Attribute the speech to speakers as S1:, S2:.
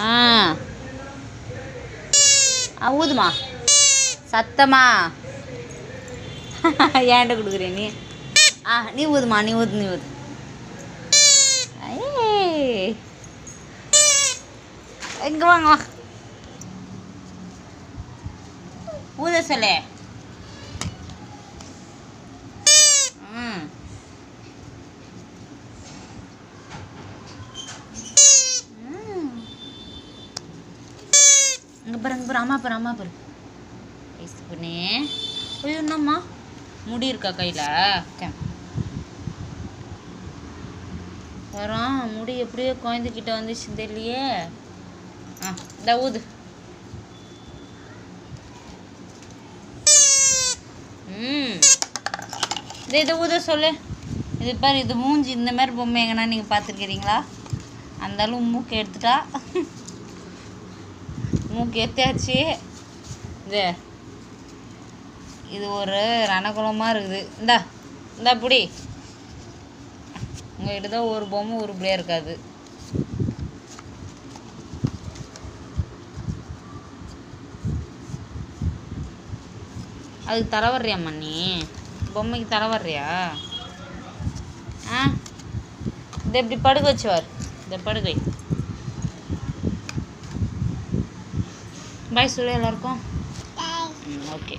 S1: ஆ. ஆ ஊதுமா. சத்தமா. ஏன்ட்ட கொடுக்குறேன் நீ? ஆ நீ ஊதுமா நீ ஊது நீ ஊது. ஏய். வாங்க வா. ஊத சொல்லு ம் ம். இங்க பாரு இங்க பாரு அம்மா பாரு அம்மா பாரு. ஐஸ் பண்ணே ஐயோ என்னம்மா? முடி இருக்கா கையில்? வரோம் முடி எப்படியோ குழந்தைகிட்ட வந்துச்சு தெரியலையே. ஆ இந்த ஊது. ம். இந்த இதை ஊத சொல்லு. இது பாரு இது மூஞ்சி இந்த மாதிரி பொம்மை எங்கன்னா நீங்கள் பார்த்துருக்கிறீங்களா? அந்த அளவு மூக்கு எடுத்துட்டா. மூக்கு ஏற்றியாச்சு இது இது ஒரு ரணகுலமாக இருக்குது. இந்தா இந்தா பிடி. உங்கள்கிட்ட தான் ஒரு பொம்மை உருப்படியாக இருக்காது. அதுக்கு தர வர்றியா நீ பொம்மைக்கு தர வர்றியா? ஆ? இதை இப்படி படுக்க வச்சுவார் இந்த படுகை பாய் சொல்லு எல்லாருக்கும் ம் ஓகே